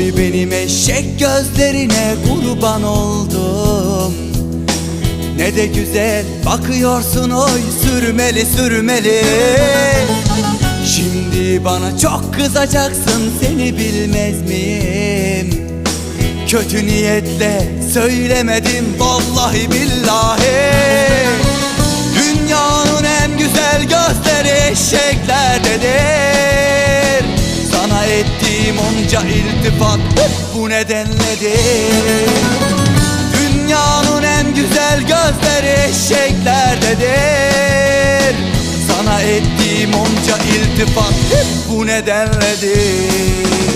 Oy benim eşek gözlerine kurban oldum. Ne de güzel bakıyorsun oy sürmeli sürmeli. Şimdi bana çok kızacaksın seni bilmez miyim? Kötü niyetle söylemedim vallahi billahi. Dünyanın en güzel gözleri Sana ettiğim onca iltifat bu nedenledir Dünyanın en güzel gözleri eşeklerdedir. Sana ettiğim onca iltifat bu nedenledir